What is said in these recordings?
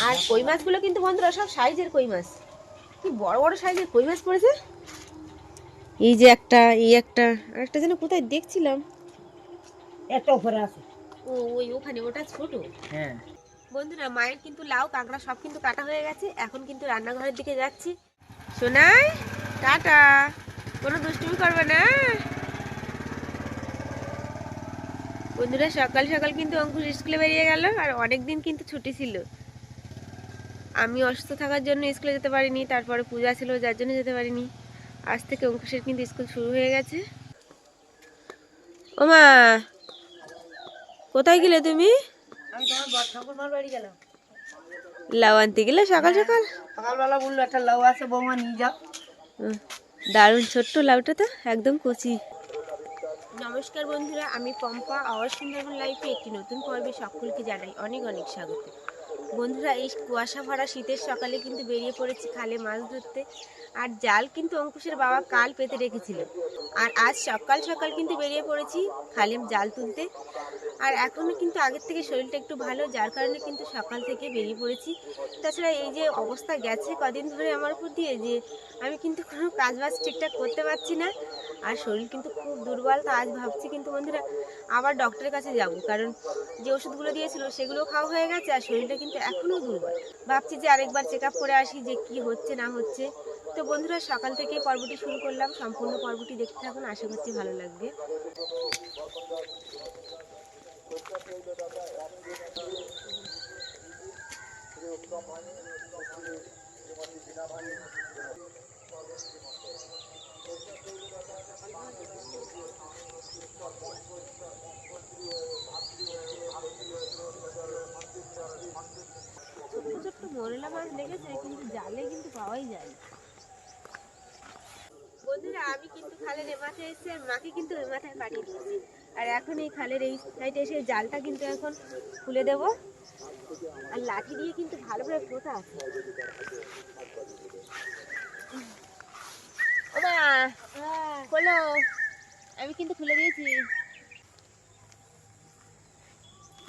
আর কই মাছগুলো কিন্তু বন্ধুরা সব সাইজের কই মাছ। কি বড় বড় সাইজের কই মাছ পড়েছে? এই যে একটা এই একটা আর একটা যেন কোথায় দেখছিলাম। একটা উপরে আছে। ও ওই ওখানে ওটা ছোট। হ্যাঁ। বন্ধুরা মায়ের কিন্তু লাউ কাঁকড়া সব কিন্তু কাটা হয়ে গেছে। এখন কিন্তু রান্নাঘরের দিকে যাচ্ছি। শোনাই টাটা। কোনো দুষ্টুমি করবে না। বন্ধুরা সকাল সকাল কিন্তু অঙ্কুশ স্কুলে বেরিয়ে গেল আর অনেক দিন কিন্তু ছুটি ছিল। আমি অসুস্থ থাকার জন্য স্কুলে যেতে পারিনি তারপরে পূজা ছিল যার জন্য যেতে পারিনি। আজ থেকে অঙ্কুশের কিন্তু স্কুল শুরু হয়ে গেছে। ওমা কোথায় গেলে তুমি? আমি তোমার বাড়ি গেলাম। লাউ আনতে গেলে সকাল সকাল? সকালবেলা বলল একটা লাউ আছে বৌমা নিয়ে যাও। দারুণ ছোট্ট লাউটা তো একদম কচি। নমস্কার বন্ধুরা আমি পম্পা আওয়াজ সুন্দরবন লাইফে একটি নতুন পর্বে সকলকে জানাই অনেক অনেক স্বাগত। বন্ধুরা, এই কুয়াশা ভরা শীতের সকালে কিন্তু বেরিয়ে পড়েছি খালে মাছ ধরতে। আর জাল কিন্তু অঙ্কুশের বাবা কাল পেতে রেখেছিল। আর আজ সকাল সকাল কিন্তু বেরিয়ে পড়েছি খালে জাল তুলতে। আর এখনও কিন্তু আগের থেকে শরীরটা একটু ভালো, যার কারণে কিন্তু সকাল থেকে বেরিয়ে পড়েছি। তাছাড়া এই যে অবস্থা গেছে কদিন ধরে আমার উপর দিয়ে যে আমি কিন্তু কোনো কাজবাজ ঠিকঠাক করতে পারছি না। আর শরীর কিন্তু খুব দুর্বল, তো আজ ভাবছি কিন্তু বন্ধুরা আবার ডক্টরের কাছে যাব। কারণ যে ওষুধগুলো দিয়েছিল সেগুলো খাওয়া হয়ে গেছে আর শরীরটা কিন্তু এখনও দুর্বল। ভাবছি যে আরেকবার চেক করে আসি যে কি হচ্ছে, না হচ্ছে। তো বন্ধুরা, সকাল থেকে পর্বটি শুরু করলাম। সম্পূর্ণ পর্বটি দেখতে থাকুন, আশা করছি ভালো লাগবে। ছোট্ট মাছ কিন্তু জালে কিন্তু পাওয়াই যায় আমি কিন্তু খালের মাথায় মাকে কিন্তু ওই মাথায় পাঠিয়ে আর এখন এই খালের এই এসে জালটা কিন্তু এখন খুলে দেব। আর লাঠি দিয়ে কিন্তু ভালো করে পোতা আছে। ও মা খোলো। আমি কিন্তু খুলে দিয়েছি।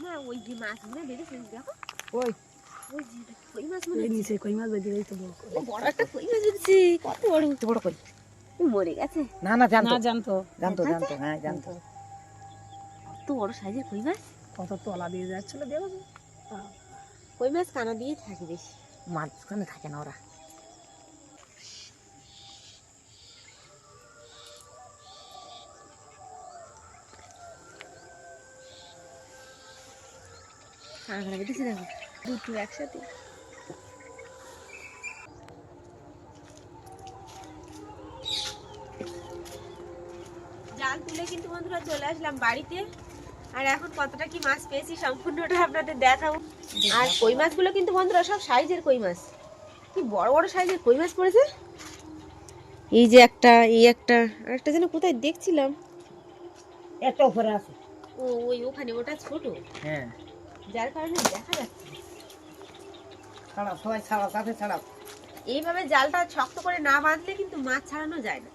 মা ওই যে মাছগুলো বেরিয়েছে দেখো। ওই। ওই যে কই মাছ মনে এই নিচে কই মাছ বেঁধে তো বড় বড় একটা কই মাছ বেরিয়েছে। কত বড়? তো বড় কই। মরে গেছে। না না জানতো। না জানতো। জানতো জানতো? হ্যাঁ জানতো। কত বড় সাইজের কই মাছ? কত তলা দিয়ে যাচ্ছিল দেখো কই মাছ কানা দিয়ে থাকে বেশি। মাঝখানে থাকে না ওরা। বেঁধেছে দেখো। দুটো একসাথে। জাল তুলে কিন্তু বন্ধুরা চলে আসলাম বাড়িতে। আর এখন কতটা কি মাছ পেয়েছি সম্পূর্ণটা আপনাদের দেখাবো। আর কই মাছগুলো কিন্তু বন্ধুরা সব সাইজের কই মাছ। কি বড় বড় সাইজের কই মাছ পড়েছে? এই যে একটা এই একটা আর একটা যেন কোথায় দেখছিলাম। একটা উপরে আছে। ও ওই ওখানে ওটা ছোট। হ্যাঁ। যার কারণে দেখা যাচ্ছে ছাড়াও সবাই ছাড়াও কাছে ছাড়াও। এইভাবে জালটা শক্ত করে না বাঁধলে কিন্তু মাছ ছাড়ানো যায় না।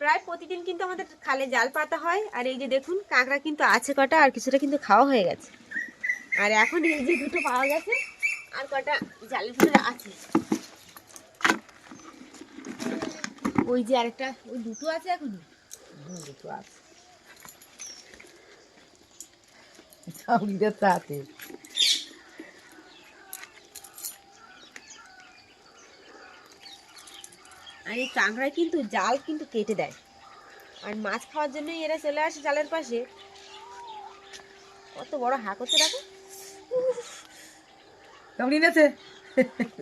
প্রায় প্রতিদিন কিন্তু আমাদের খালে জাল পাতা হয় আর এই যে দেখুন কাঁকড়া কিন্তু আছে কটা আর কিছুটা কিন্তু খাওয়া হয়ে গেছে। আর এখন এই যে দুটো পাওয়া গেছে আর কটা জালের ভিতরে আছে। ওই যে আরেকটা ওই দুটো আছে এখনও দুটো আছে চাউরিদের তাতে আর এই কাঁকড়ায় কিন্তু জাল কিন্তু কেটে দেয়। আর মাছ খাওয়ার জন্যই এরা চলে আসে জালের পাশে। কত বড় হা করতে রাখো চাউরি নেছে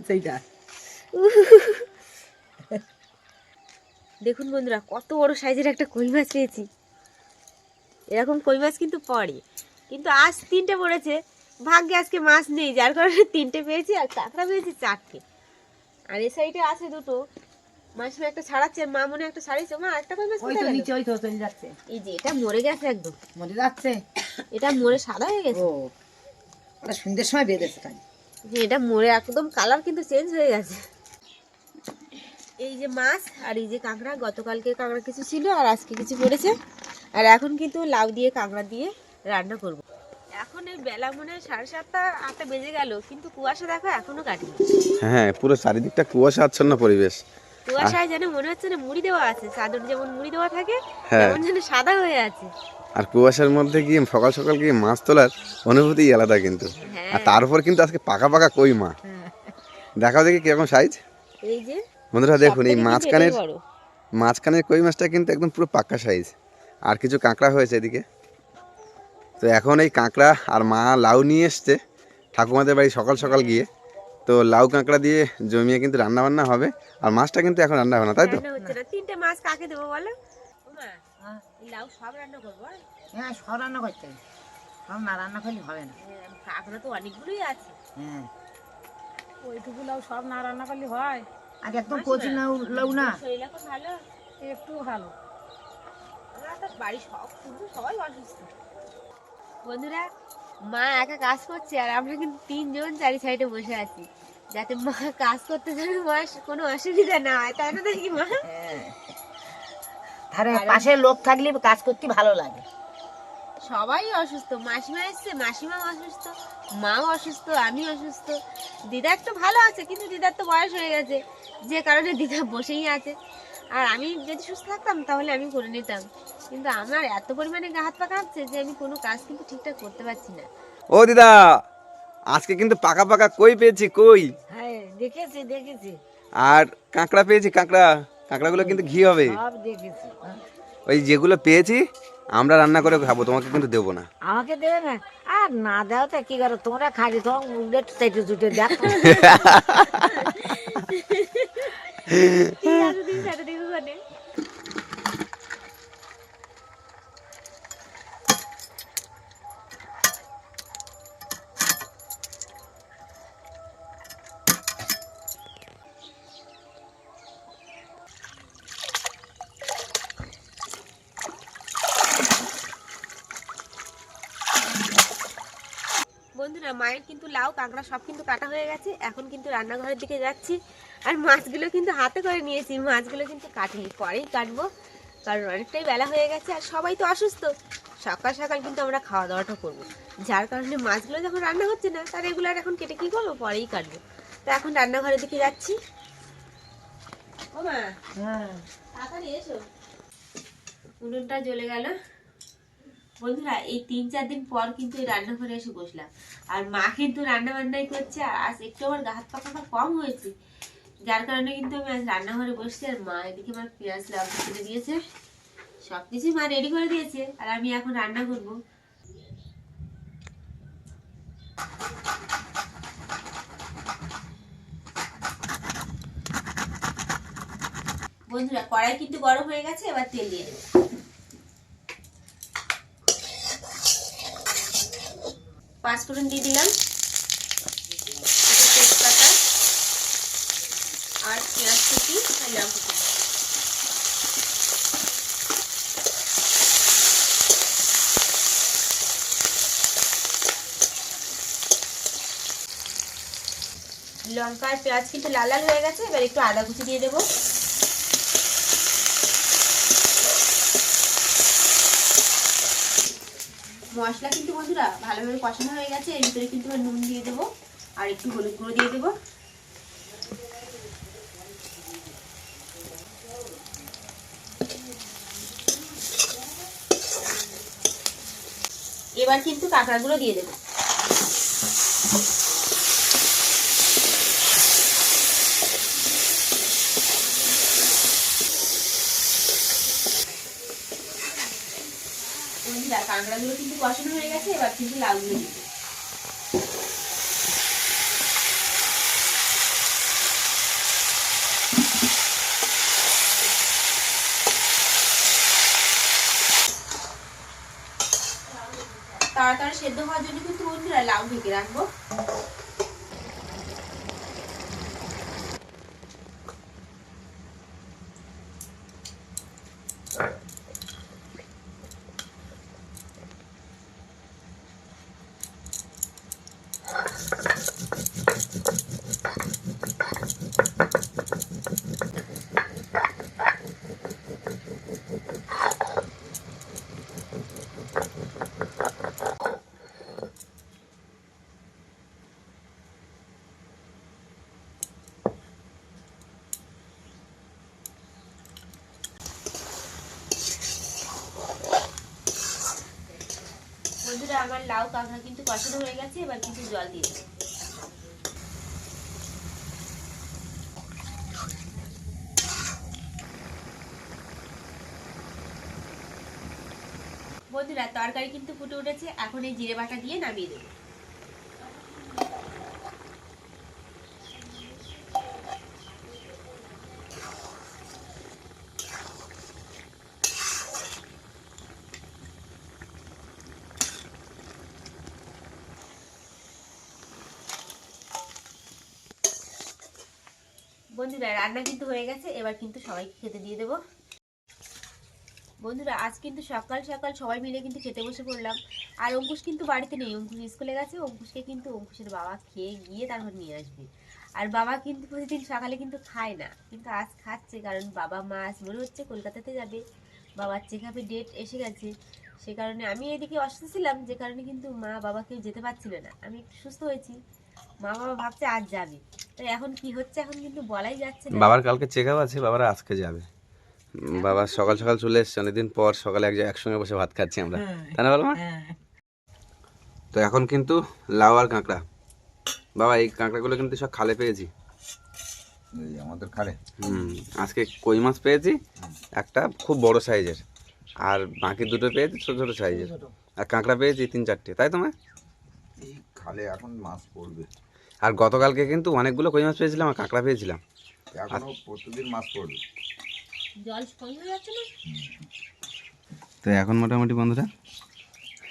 সেইটা। দেখুন বন্ধুরা কত বড় সাইজের একটা কই মাছ পেয়েছি। এরকম কই মাছ কিন্তু পড়ে। কিন্তু আজ তিনটে পড়েছে ভাগ্যে আজকে মাছ নেই যার কারণে তিনটে পেয়েছি আর কাঁকড়া পেয়েছি চারটে। আর এই সাইডে আছে দুটো মাসিমা একটা ছাড়াচ্ছে মা মনে একটা ছাড়িয়েছে। মা একটা কই মাছ কোথায় নিচে ওই তো চলে যাচ্ছে। এই যে এটা মরে গেছে একদম। মরে যাচ্ছে। এটা মরে সাদা হয়ে গেছে। ও সন্ধ্যের সময় বেঁধেছে যে এটা মরে একদম কালার কিন্তু চেঞ্জ হয়ে গেছে। এই যে মাছ আর এই যে কাঁকড়া গতকালকে কাঁকড়া কিছু ছিল আর আজকে কিছু পড়েছে। আর এখন কিন্তু লাউ দিয়ে কাঁকড়া দিয়ে রান্না করব। এখন এই বেলা মনে হয় সাড়ে সাতটা আটটা বেজে গেল কিন্তু কুয়াশা দেখো এখনও কাটেনি। হ্যাঁ পুরো চারিদিকটা কুয়াশা আচ্ছন্ন পরিবেশ। কুয়াশায় যেন মনে হচ্ছে না মুড়ি দেওয়া আছে চাদর যেমন মুড়ি দেওয়া থাকে হ্যাঁ। তেমন যেন সাদা হয়ে আছে। আর কুয়াশার মধ্যে গিয়ে সকাল সকাল গিয়ে মাছ তোলার অনুভূতি আলাদা কিন্তু। হ্যাঁ। আর তারপর কিন্তু আজকে পাকা পাকা কই মা দেখাও দেখি কীরকম সাইজ এই যে বন্ধুরা দেখুন এই মাঝখানের মাঝখানের কই মাছটা কিন্তু একদম পুরো পাক্কা সাইজ আর কিছু কাঁকড়া হয়েছে এদিকে। তো এখন এই কাঁকড়া আর মা লাউ নিয়ে এসছে ঠাকুমাদের বাড়ি সকাল সকাল গিয়ে। তো লাউ কাঁকড়া দিয়ে জমিয়ে কিন্তু রান্না বান্না হবে। আর মাছটা কিন্তু এখন রান্না হবে না তাই তো? রান্না হচ্ছে না। তিনটে মাছ কাকে দেবো বলো? লাউ সব রান্না করব হ্যাঁ সব রান্না করতে সব না রান্না করলে হবে না। হ্যাঁ, কাঁকড়া তো অনেকগুলোই আছে। হ্যাঁ। ওইটুকু লাউ সব না রান্না করলে হয়। আর একদম কচি লাউ না। একটু ভালো। বাড়ি সব সবাই অসুস্থ বন্ধুরা মা একা কাজ করছে আর আমরা কিন্তু তিনজন চারি সাইডে বসে আছি। যাতে মা কাজ করতে যেন মা কোনো অসুবিধা না হয় তাই না দেখি মা? হ্যাঁ। পাশে লোক থাকলে কাজ করতে ভালো লাগে। সবাই অসুস্থ মাসিমা এসছে মাসিমাও অসুস্থ মাও অসুস্থ আমি অসুস্থ। দিদা একটু ভালো আছে কিন্তু দিদার তো বয়স হয়ে গেছে। যে কারণে দিদা বসেই আছে। আর আমি যদি সুস্থ থাকতাম তাহলে আমি করে নিতাম। কিন্তু আমার এত পরিমাণে গা হাত পা কাঁপছে যে আমি কোনো কাজ কিন্তু ঠিকঠাক করতে পারছি না। ও দিদা আজকে কিন্তু পাকা পাকা কই পেয়েছি কই? হ্যাঁ দেখেছি দেখেছি। আর কাঁকড়া পেয়েছি কাঁকড়া। কাঁকড়াগুলো কিন্তু ঘি হবে। সব দেখেছি। ওই যেগুলো পেয়েছি আমরা রান্না করে খাব তোমাকে কিন্তু দেবো না। আমাকে দেবে না? আর না দাও তো কি করো তোমরা খালি তোমার মুখটা চাইতে চুটে দেখো কাঁকড়া সব কিন্তু কাটা হয়ে গেছে। এখন কিন্তু রান্নাঘরের দিকে যাচ্ছি। আর মাছগুলো কিন্তু হাতে করে নিয়েছি। মাছগুলো কিন্তু কাটিনি পরেই কাটবো। কারণ অনেকটাই বেলা হয়ে গেছে আর সবাই তো অসুস্থ। সকাল সকাল কিন্তু আমরা খাওয়া দাওয়াটা করব। যার কারণে মাছগুলো যখন রান্না হচ্ছে না তার এগুলো আর এখন কেটে কী করব? পরেই কাটবো। তো এখন রান্নাঘরের দিকে যাচ্ছি। ও মা হ্যাঁ। তাড়াতাড়ি এসো। উনুনটা জ্বলে গেল। বন্ধুরা, এই তিন চার দিন পর কিন্তু এই রান্নাঘরে এসে বসলাম। আর মা কিন্তু রান্না বান্নাই করছে, আর আজ একটু আমার গা হাত পাকাটা কম হয়েছে। যার কারণে কিন্তু আমি আজ রান্নাঘরে বসছি, আর মা এদিকে আমার পেঁয়াজ, লঙ্কা কেটে দিয়েছে। সব কিছুই মা রেডি করে দিয়েছে, আর আমি এখন রান্না করব। বন্ধুরা, কড়াই কিন্তু গরম হয়ে গেছে, এবার তেল দিয়ে দেবো। পাঁচফোড়ন দিয়ে দিলাম। তেজপাতা আর পেঁয়াজ কুচি আর লঙ্কা লঙ্কা আর পেঁয়াজ কিন্তু লাল লাল হয়ে গেছে, এবার একটু আদা কুচি দিয়ে দেবো। মশলা কিন্তু বন্ধুরা ভালোভাবে কষানো হয়ে গেছে। এর ভিতরে কিন্তু নুন দিয়ে দেবো আর একটু হলুদ গুঁড়ো দিয়ে দেবো। এবার কিন্তু কাঁকড়াগুলো দিয়ে দেবো বন্ধুরা কাঁকড়াগুলো কিন্তু কষানো হয়ে গেছে, এবার কিন্তু লাউগুলো দিতে তাড়াতাড়ি সেদ্ধ হওয়ার জন্য কিন্তু বন্ধুরা লাউ ঢেকে রাখব। আমার লাউ কাঁকড়া কিন্তু কষানো হয়ে গেছে, এবার কিছু জল দিয়ে বন্ধুরা, তরকারি কিন্তু ফুটে উঠেছে, এখন এই জিরে বাটা দিয়ে নামিয়ে দেবো বন্ধুরা রান্না কিন্তু হয়ে গেছে, এবার কিন্তু সবাইকে খেতে দিয়ে দেবো। বন্ধুরা, আজ কিন্তু সকাল সকাল সবাই মিলে কিন্তু খেতে বসে পড়লাম। আর অঙ্কুশ কিন্তু বাড়িতে নেই। অঙ্কুশ স্কুলে গেছে, অঙ্কুশকে কিন্তু অঙ্কুশের বাবা খেয়ে গিয়ে তারপর নিয়ে আসবে। আর বাবা কিন্তু প্রতিদিন সকালে কিন্তু খায় না, কিন্তু আজ খাচ্ছে কারণ বাবা, মা আজ মনে হচ্ছে কলকাতাতে যাবে। বাবার চেক আপের ডেট এসে গেছে। সে কারণে আমি এদিকে অসুস্থ ছিলাম, যে কারণে কিন্তু মা বাবা কেউ যেতে পারছিল না। আমি একটু সুস্থ হয়েছি। মা বাবা ভাবছে আজ যাবে। তো এখন কি হচ্ছে এখন কিন্তু বলাই যাচ্ছে না। বাবার কালকে চেক আপ আছে বাবার আজকে যাবে। বাবা সকাল সকাল চলে এসছে অনেকদিন পর সকালে এক জায়গায় একসঙ্গে বসে ভাত খাচ্ছি আমরা। তাই না বলো তো এখন কিন্তু লাউ আর কাঁকড়া। বাবা এই কাঁকড়াগুলো কিন্তু সব খালে পেয়েছি। আমাদের খালে। হুম আজকে কই মাছ পেয়েছি? একটা খুব বড় সাইজের। আর বাকি দুটো পেয়েছি ছোট ছোট সাইজের। আর কাঁকড়া পেয়েছি তিন চারটে। তাই তোমার এই খালে এখন মাছ পড়বে। আর গতকালকে কিন্তু অনেকগুলো কই মাছ পেয়েছিলাম আর কাঁকড়া পেয়েছিলাম। এখনও প্রতিদিন মাছ পড়বে। জল তো এখন মোটামুটি বন্ধুরা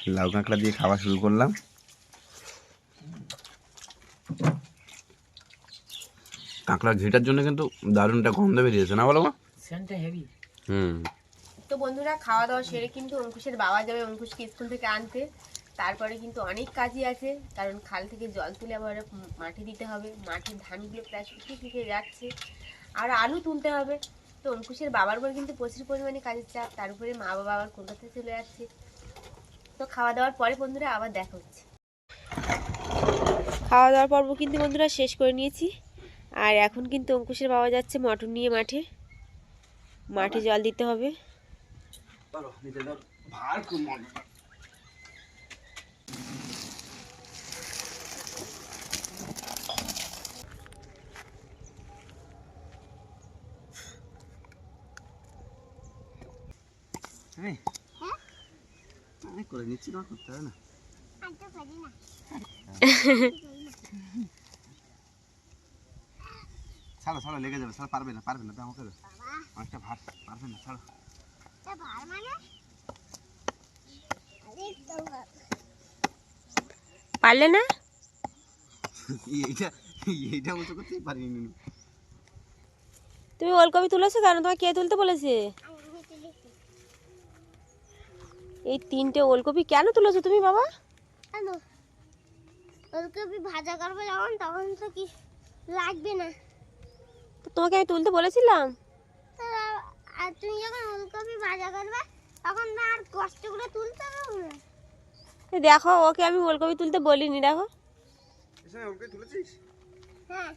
লাউ কাঁকড়া দিয়ে খাওয়া শুরু করলাম। কাঁকড়ার ঘিটার জন্য কিন্তু দারুণটা গন্ধ বেরিয়েছে না বলো মা? হেভি হুম। তো বন্ধুরা খাওয়া দাওয়া সেরে কিন্তু অঙ্কুশের বাবা যাবে অঙ্কুশকে স্কুল থেকে আনতে। তারপরে কিন্তু অনেক কাজই আছে। কারণ খাল থেকে জল তুলে আবার মাঠে দিতে হবে। মাঠে ধানগুলো প্রায় শুকিয়ে শুকিয়ে যাচ্ছে। আর আলু তুলতে হবে। তো অঙ্কুশের বাবার উপর কিন্তু প্রচুর পরিমাণে কাজের চাপ। তার উপরে মা বাবা আবার কলকাতায় চলে যাচ্ছে। তো খাওয়া দাওয়ার পরে বন্ধুরা আবার দেখা হচ্ছে। খাওয়া দাওয়ার পর্ব কিন্তু বন্ধুরা শেষ করে নিয়েছি। আর এখন কিন্তু অঙ্কুশের বাবা যাচ্ছে মটর নিয়ে মাঠে। মাঠে জল দিতে হবে। আমি করে নিচ্ছি তোমার করতে হবে না। ছাড়ো ছাড়ো লেগে যাবে ছাড়ো পারবে না পারবে না আমাকে দাও। অনেকটা ভার পারবে না ছাড়ো। পারলে না? এইটা এইটা মতো করতেই পারিনি তুমি ওলকপি তুলেছো কেন? তোমাকে কে তুলতে বলেছে? এই তিনটে ওলকপি কেন তুলেছো তুমি বাবা? কেন? ওলকপি ভাজা করব যখন তখন তো কি লাগবে না। তোমাকে আমি তুলতে বলেছিলাম। তো আর তুমি যখন ওলকপি ভাজা করবে তখন আর কষ্ট করে তুলতে পারব না। দেখো ওকে আমি ওলকপি তুলতে বলিনি দেখো। এসে ওকে তুলেছিস? হ্যাঁ।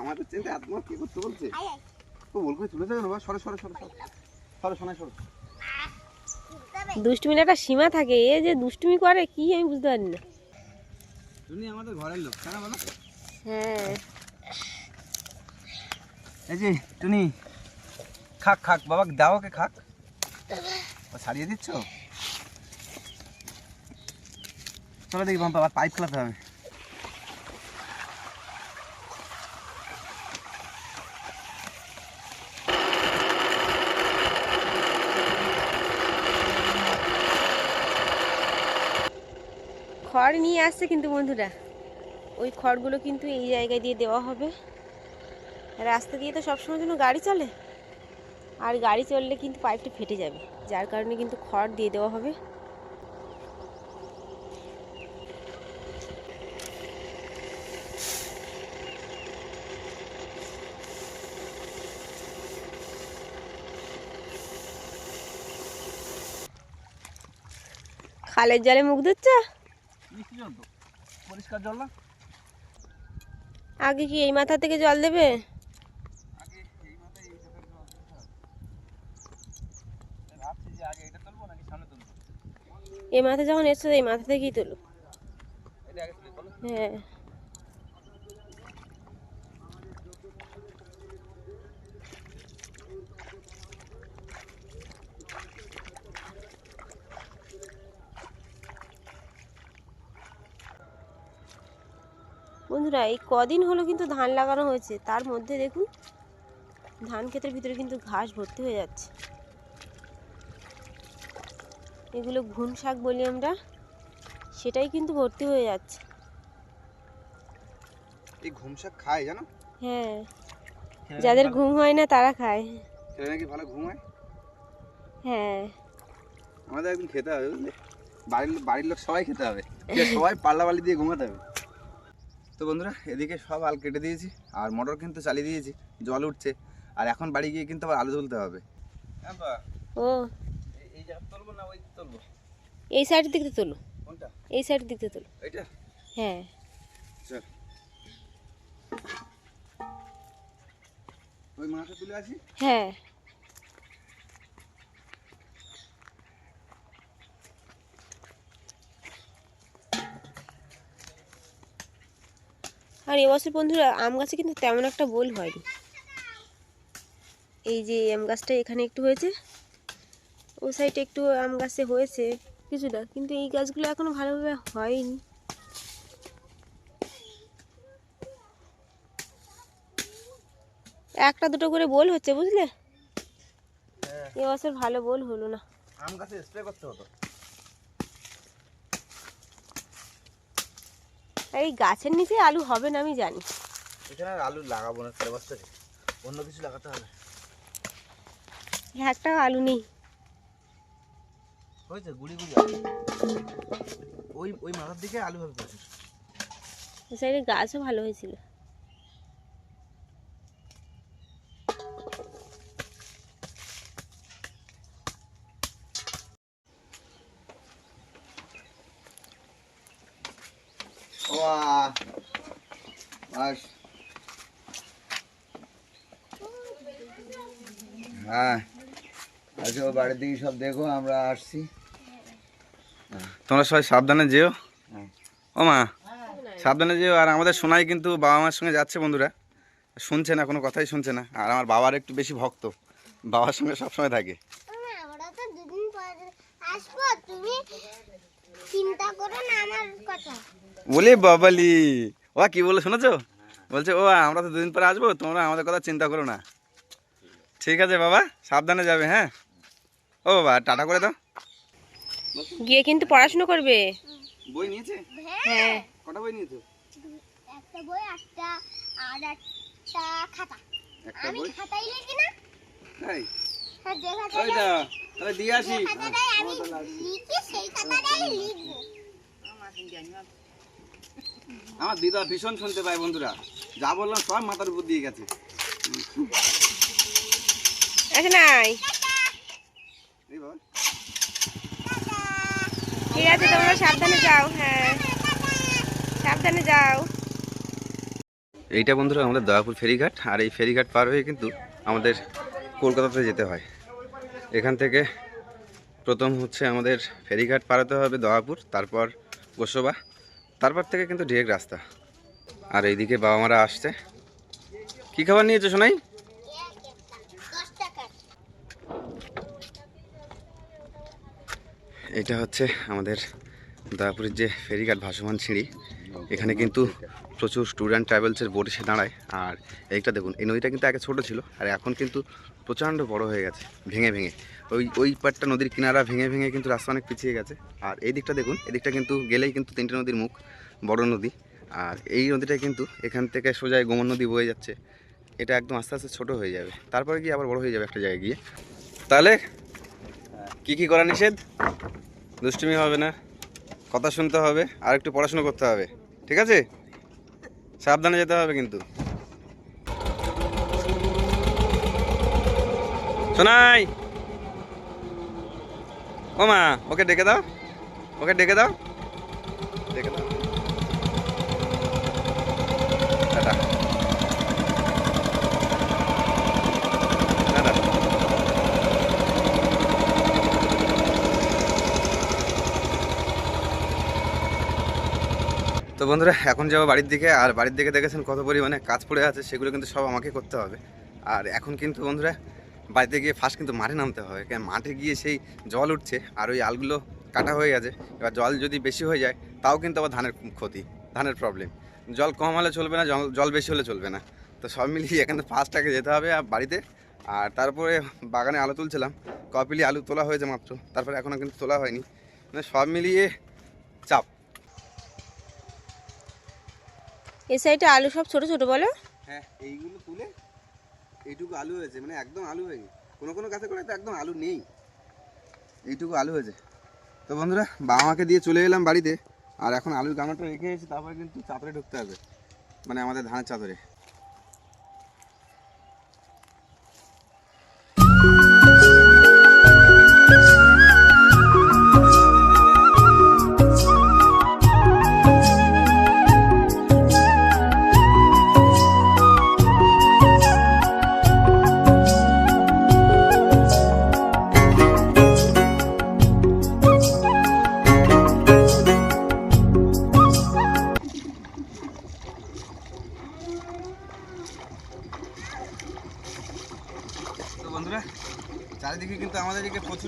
আমাদের চিন্তা আত্মা কি করতে বলছে? আয় আয়। ও বলবে তুলে দেবে না বাবা? সরো সরো সরো সরো। সরো শোনাই সরো। তুলতে হবে। দুষ্টুমির একটা সীমা থাকে এ যে দুষ্টুমি করে কি আমি বুঝতে পারি না। তুমি আমাদের ঘরের লোক কেন বলো হ্যাঁ। এই যে, টুনি, খাক খাক, বাবা, দাও ওকে খাক। ছাড়িয়ে দিচ্ছ? চলো দেখি, বাবা পাইপ খোলাতে হবে। খড় নিয়ে আসছে কিন্তু বন্ধুরা। ওই খড়গুলো কিন্তু এই জায়গায় দিয়ে দেওয়া হবে। রাস্তা দিয়ে তো সবসময় জন্য গাড়ি চলে। আর গাড়ি চললে কিন্তু পাইপটা ফেটে যাবে। যার কারণে কিন্তু খড় দিয়ে দেওয়া হবে। খালের জলে মুখ ধুচ্ছ? পরিষ্কার জল না? আগে কি এই মাথা থেকে জল দেবে আগে এই মাথায় এই সাথে জল এই মাথা যখন এসছো, এই মাথা থেকেই তোলো হ্যাঁ। বন্ধুরা, এই কদিন হলো কিন্তু ধান লাগানো হয়েছে। তার মধ্যে দেখুন, ধান ক্ষেতের ভিতরে কিন্তু ঘাস ভর্তি হয়ে যাচ্ছে। এগুলো ঘুন শাক বলি আমরা সেটাই কিন্তু ভর্তি হয়ে যাচ্ছে। এই ঘুম শাক খায় জানো? হ্যাঁ। যাদের ঘুম হয় না তারা খায়। খেলে নাকি ভালো ঘুম হয়? হ্যাঁ। আমাদের একদিন খেতে হবে বুঝলে? বাড়ির বাড়ির লোক সবাই খেতে হবে। সবাই পাল্লা বালি দিয়ে ঘুমাতে হবে। তো বন্ধুরা এদিকে সব আল কেটে দিয়েছি আর মোটর কিন্তু চালিয়ে দিয়েছি জল উঠছে। আর এখন বাড়ি গিয়ে কিন্তু আবার আলু তুলতে হবে। ও। এই সাইডের দিকতে তোলো। কোনটা? এই সাইডের দিকতে তোলো। হ্যাঁ। চল। ওই মাথা তুলে আসি? হ্যাঁ। আর এবছর বন্ধুরা আম গাছে কিন্তু তেমন একটা বোল হয়নি। এই যে আম গাছটা এখানে একটু হয়েছে। ও সাইডে একটু আম গাছে হয়েছে কিছুটা কিন্তু এই গাছগুলো এখনও ভালোভাবে হয়নি। একটা দুটো করে বোল হচ্ছে বুঝলে? এবছর ভালো বোল হলো না। আম গাছে স্প্রে করতে হতো। এই গাছের নিচে আলু হবে না আমি জানি। এখানে আলু লাগাবো না চার অন্য কিছু লাগাতে হবে। একটা আলু নেই। হয়েছে? গুড়ি গুড়ি ওই ওই মাথার দিকে আলু হবে। প্রচুর সাইডে গাছও ভালো হয়েছিল। হ্যাঁ আচ্ছা বাড়ির দিকে সব দেখো আমরা আসছি। তোমরা সবাই সাবধানে যেও। হ্যাঁ। ও মা সাবধানে যেও। আর আমাদের সোনাই কিন্তু বাবা মার সঙ্গে যাচ্ছে বন্ধুরা। শুনছে না কোনো কথাই শুনছে না। আর আমার বাবার একটু বেশি ভক্ত। বাবার সঙ্গে সবসময় থাকে। না, আমরা তো দুদিন পরে আসব তুমি চিন্তা করো না আমার কথা। বলি বাবালি ও কি বলে শুনেছো? বলছে ও আমরা তো দুদিন পরে আসব তোমরা আমাদের কথা চিন্তা করো না। ঠিক আছে বাবা সাবধানে যাবে হ্যাঁ? ও বাবা টাটা করে দাও। গিয়ে কিন্তু পড়াশুনো করবে। বই নিয়েছে? হ্যাঁ। কটা বই নিয়েছো? একটা বই একটা আর একটা খাতা। একটা বই? খাতাই লিখি না। তাই হ্যাঁ, যে ওই তাহলে দিয়ে আসি। খাতাটাই আমি লিখি সেই খাতাটাই লিখব। আমার দিদা ভীষণ শুনতে পায় বন্ধুরা। যা বললাম সব মাথার উপর দিয়ে গেছে। আচ্ছা নাই। এই বাবা। ঠিক আছে, তোমরা সাবধানে যাও হ্যাঁ। সাবধানে যাও। এইটা বন্ধুরা আমাদের দয়াপুর ফেরিঘাট, আর এই ফেরিঘাট পার হয়ে কিন্তু আমাদের কলকাতাতে যেতে হয়। এখান থেকে প্রথম হচ্ছে আমাদের ফেরিঘাট পারাতে হবে দয়াপুর, তারপর গোসবা, তারপর থেকে কিন্তু ডিরেক্ট রাস্তা। আর এইদিকে বাবা মারা আসছে। কী খাবার নিয়েছো শোনাই এটা হচ্ছে আমাদের দয়াপুরের যে ফেরিঘাট ভাসমান সিঁড়ি। এখানে কিন্তু প্রচুর স্টুডেন্ট ট্রাভেলসের বোট এসে দাঁড়ায়। আর এইটা দেখুন, এই নদীটা কিন্তু আগে ছোট ছিল, আর এখন কিন্তু প্রচণ্ড বড় হয়ে গেছে, ভেঙে ভেঙে। ওই ওই পাটটা নদীর কিনারা ভেঙে ভেঙে কিন্তু রাস্তা অনেক পিছিয়ে গেছে। আর এই দিকটা দেখুন এদিকটা কিন্তু গেলেই কিন্তু তিনটে নদীর মুখ, বড় নদী। আর এই নদীটা কিন্তু এখান থেকে সোজায় গোমন নদী বয়ে যাচ্ছে। এটা একদম আস্তে আস্তে ছোট হয়ে যাবে। তারপরে গিয়ে আবার বড় হয়ে যাবে একটা জায়গায় গিয়ে। তাহলে কি কি করা নিষেধ? দুষ্টুমি হবে না। কথা শুনতে হবে, আর একটু পড়াশুনো করতে হবে। ঠিক আছে? সাবধানে যেতে হবে কিন্তু। শোনাই ও মা, ওকে ডেকে দাও। ওকে ডেকে দাও। ডেকে দাও টাটা টাটা বন্ধুরা, এখন যাব বাড়ির দিকে, আর বাড়ির দিকে দেখেছেন কত পরিমাণে কাজ পড়ে আছে, সেগুলো কিন্তু সব আমাকে করতে হবে। আর এখন কিন্তু বন্ধুরা, বাড়িতে গিয়ে ফার্স্ট কিন্তু মাঠে নামতে হবে কারণ মাঠে গিয়ে সেই জল উঠছে, আর ওই আলগুলো কাটা হয়ে গেছে। এবার জল যদি বেশি হয়ে যায়, তাও কিন্তু আবার ধানের ক্ষতি, ধানের প্রবলেম জল কম হলে চলবে না, জল জল বেশি হলে চলবে না। তো সব মিলিয়ে এখানে ফার্স্ট আগে যেতে হবে আর বাড়িতে। আর তারপরে বাগানে আলু তুলছিলাম, কপিলি আলু তোলা হয়েছে মাত্র, তারপরে এখনও কিন্তু তোলা হয়নি। মানে সব মিলিয়ে চাপ। এই সাইডে আলু সব ছোট ছোট বলো। হ্যাঁ এইগুলো তুলে এইটুকু আলু হয়েছে মানে একদম আলু হয়নি কোনো কোনো গাছে করে তো একদম আলু নেই। এইটুকু আলু হয়েছে। তো বন্ধুরা, বাবা মাকে দিয়ে চলে এলাম বাড়িতে। আর এখন আলুর গামাটা রেখে এসেছি তারপরে কিন্তু চাদরে ঢুকতে হবে। মানে আমাদের ধানের চাদরে।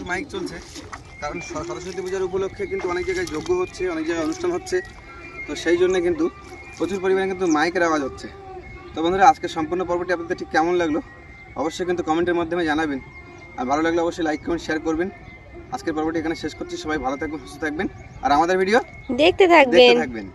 মাইক চলছে। কারণ সরস্বতী পূজার উপলক্ষে কিন্তু অনেক জায়গায় যজ্ঞ হচ্ছে অনেক জায়গায় অনুষ্ঠান হচ্ছে। তো সেই জন্য কিন্তু প্রচুর পরিমাণে কিন্তু মাইকের আওয়াজ হচ্ছে। তো বন্ধুরা আজকের সম্পূর্ণ পর্বটি আপনাদের ঠিক কেমন লাগল? অবশ্যই কিন্তু কমেন্টের মাধ্যমে জানাবেন। আর ভালো লাগলে অবশ্যই লাইক কমেন্ট শেয়ার করবেন। আজকের পর্বটি এখানে শেষ করছি। সবাই ভালো থাকবেন সুস্থ থাকবেন। আর আমাদের ভিডিও দেখতে দেখতে থাকবেন থাকবেন।